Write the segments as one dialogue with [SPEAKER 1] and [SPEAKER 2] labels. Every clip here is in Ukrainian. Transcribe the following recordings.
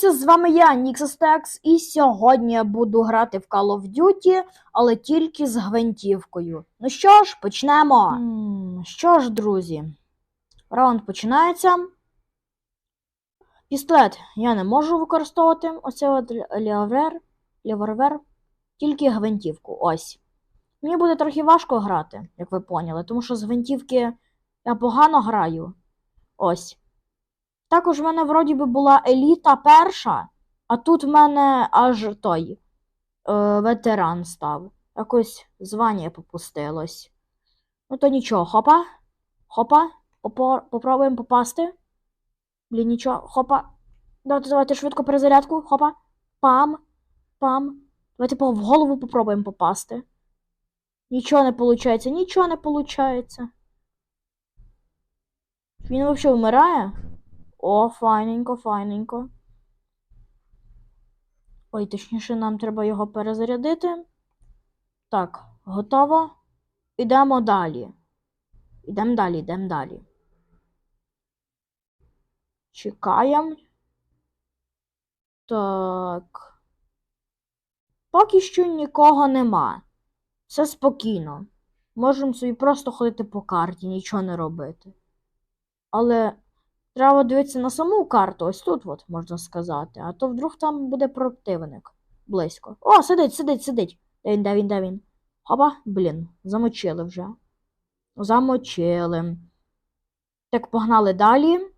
[SPEAKER 1] Це з вами я, Nixastex, і сьогодні я буду грати в Call of Duty, але тільки з гвинтівкою. Ну що ж, почнемо. М, Що ж, друзі, раунд починається. Пістолет я не можу використовувати. Оце от ліавер, лівервер, тільки гвинтівку. Ось. Мені буде трохи важко грати, як ви поняли, тому що з гвинтівки я погано граю. Ось. Також в мене вроді би була еліта перша, а тут в мене аж той е, ветеран став. Якось звання попустилось. Ну то нічого, хопа. Хопа. Попробуємо попасти. Блін, нічого, хопа. Давайте, давайте швидко перезарядку. Хопа. Пам. Пам. Давайте в голову попробуємо попасти. Нічого не виходить, нічого не виходить. Він взагалі вмирає? О, файненько, файненько. Ой, точніше, нам треба його перезарядити. Так, готово. Ідемо далі. Ідемо далі, йдемо далі. Чекаємо. Так. Поки що нікого нема. Все спокійно. Можемо собі просто ходити по карті, нічого не робити. Але Треба дивитися на саму карту, ось тут, от, можна сказати. А то вдруг там буде противник близько. О, сидить, сидить, сидить. Де він, де він, де він? Хопа, блін, замочили вже. Замочили. Так, погнали далі.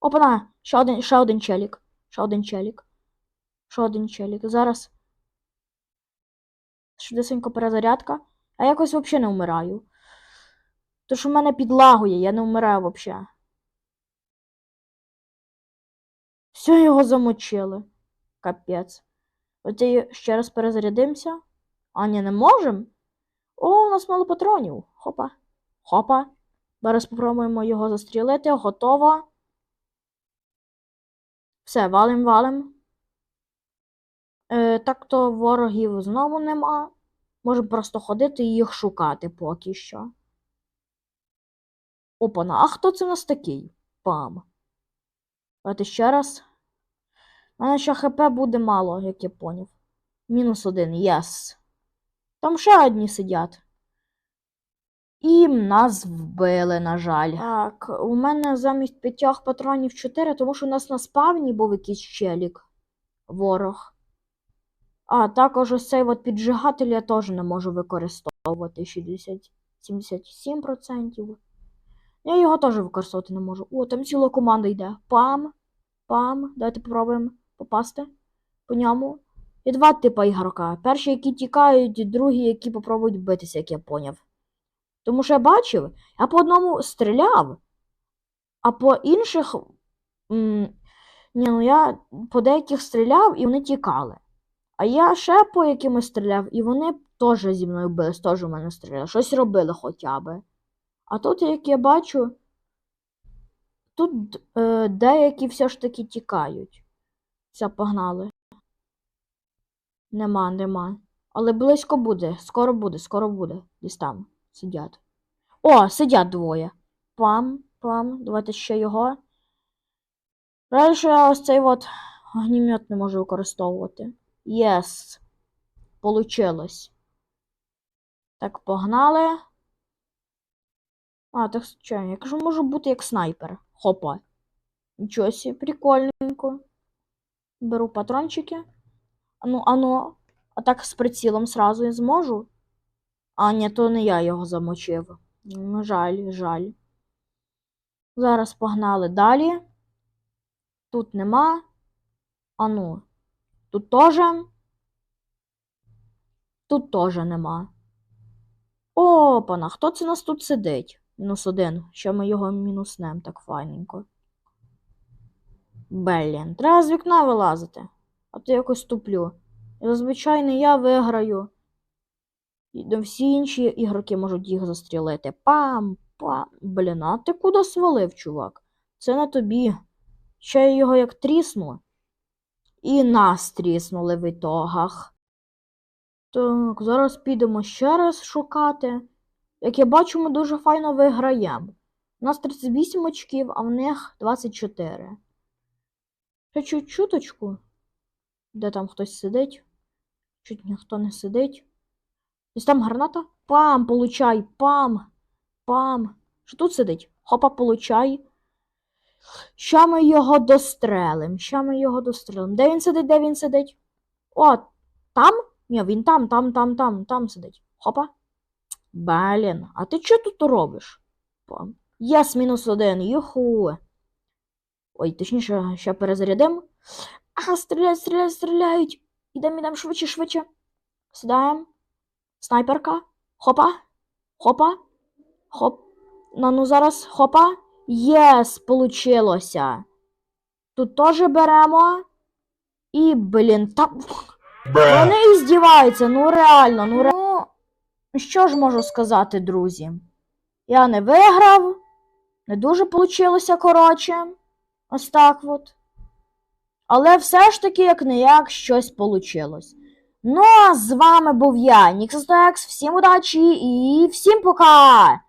[SPEAKER 1] Опана, ще один, ще один челік. Ще один челік. Ще один челік. Зараз. Швидесенько перезарядка. А якось взагалі не вмираю. Тож у мене підлагує, я не вмираю взагалі. Все його замочили. Капець. Оце ще раз перезарядимося. А ні, не можем? О, у нас мало патронів. Хопа. Хопа. Зараз спробуємо його застрілити. Готово. Все, валим, валим. Е, так то ворогів знову нема. Можемо просто ходити і їх шукати поки що. Опана, а хто це у нас такий? Пам. Давайте ще раз. Мене ще ХП буде мало, як я поняв. Мінус один, єс. Там ще одні сидять. І нас вбили, на жаль. Так, у мене замість п'ятьох патронів чотири, тому що у нас на спавні був якийсь челік. Ворог. А, також ось цей от піджигатель я теж не можу використовувати. 60, 77%. Я його теж використовувати не можу. О, там ціла команда йде. Пам. Пам. Давайте попробуємо попасти по ньому. І два типа ігрока. Перші, які тікають, другі, які попробують битися, як я поняв. Тому що я бачив, я по одному стріляв, а по інших. Ні, ну я по деяких стріляв і вони тікали. А я ще по якимось стріляв, і вони теж зі мною бились, теж у мене стріляли. Щось робили хоча би. А тут, як я бачу, тут е, деякі все ж таки тікають. Все, погнали. Нема, нема. Але близько буде, скоро буде, скоро буде. Десь там сидять. О, сидять двоє. Пам, пам. Давайте ще його. Жаль, що я ось цей от огнімет не можу використовувати. Єс. Получилось. Так, погнали. А, так що, я кажу, можу бути як снайпер. Хопа. Нічого сі, прикольненько. Беру патрончики. Ану, ану. А так з прицілом сразу я зможу. А, ні, то не я його замочив. Ну, жаль, жаль. Зараз погнали далі. Тут нема. Ану. Тут теж. Тут теж нема. Опана, хто це нас тут сидить? Мінус один. Що ми його мінуснем так файненько. Блін, треба з вікна вилазити. А то якось туплю. Зазвичай не я виграю. І всі інші ігроки можуть їх застрілити. Пам, пам. Блін, а ти куди свалив, чувак? Це не тобі. Ще його як трісну. І нас тріснули в ітогах. Так, зараз підемо ще раз шукати. Як я бачу, ми дуже файно виграємо. У нас 38 очків, а в них 24. Чуть чуточку. Де там хтось сидить? Чуть ніхто не сидить. Ось там граната? Пам, получай, пам, пам. Що тут сидить? Хопа, получай. Ща ми його дострелим. Ща ми його дострелим. Де він сидить? Де він сидить? О, там? Ні, він там, там, там, там, там сидить. Хопа. Блін, а ти що тут робиш? Пам. Єс, мінус один. Юху. Ой, точніше, ще перезарядим. Ага, стріляють, стріляють, стріляють. Ідем, ідем швидше, швидше. Сідаємо. Снайперка. Хопа. Хопа. Хоп. Ну, ну зараз хопа. Єс, получилося. Тут теж беремо. І, блін, та. Вони здіваються, ну реально, ну реально. Ну, що ж можу сказати, друзі? Я не виграв. Не дуже получилося, коротше. Ось так от. Але все ж таки, як не як, щось вийшло. Ну, а з вами був я, Ніксостекс. Всім удачі і всім пока!